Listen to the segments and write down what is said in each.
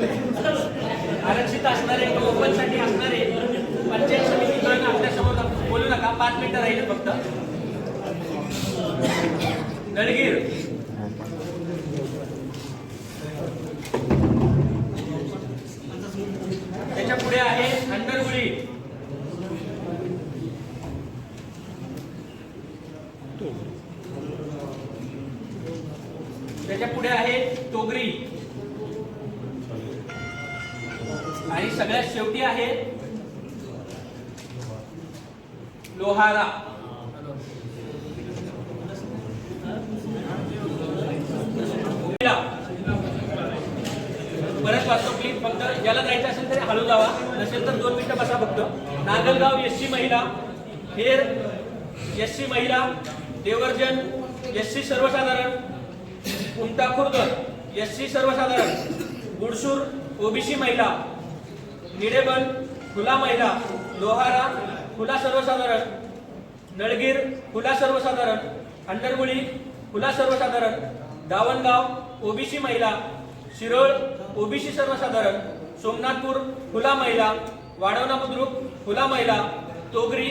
आरक्षित असणारे लोकांसाठी असणारे पंचायत समिती आपल्यासमोर आपल्यासमोर बोलू नका. पाच मिनिटं राहिले फक्त. गडगीर त्याच्या पुढे आहे अंडरगुळी त्याच्या पुढे आहे तोगरी. आणि सगळ्यात शेवटी आहे लोहारा. परत वाचतो प्लीज फक्त ज्याला जायचं असेल तरी हळू जावा. नसेल तर दोन मिनिटं बसा फक्त. नागलगाव एससी महिला हेर एससी महिला देवर्जन एससी सर्वसाधारण कुमटा खुर्द एससी सर्वसाधारण गुडसूर ओबीसी महिला निडेबन खुला महिला लोहारा खुला सर्वसाधारण नळगीर खुला सर्वसाधारण अंडरमुळी खुला सर्वसाधारण दावणगाव ओबीसी महिला शिरोळ ओबीसी सर्वसाधारण सोमनाथपूर खुला महिला वाढवणा बुद्रुक खुला महिला तोगरी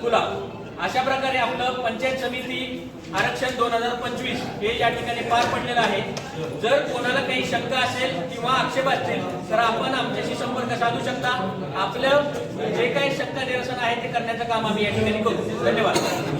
खुला. अशा प्रकारे आपलं पंचायत समिती आरक्षण दोन हजार पंचवीस हे या ठिकाणी पार पडलेलं आहे. जर कोणाला काही शंका असेल किंवा आक्षेप असतील तर आपण आमच्याशी संपर्क साधू शकता. आपलं जे काही शक्य निरसन आहे ते करण्याचं काम आम्ही या ठिकाणी करू. धन्यवाद.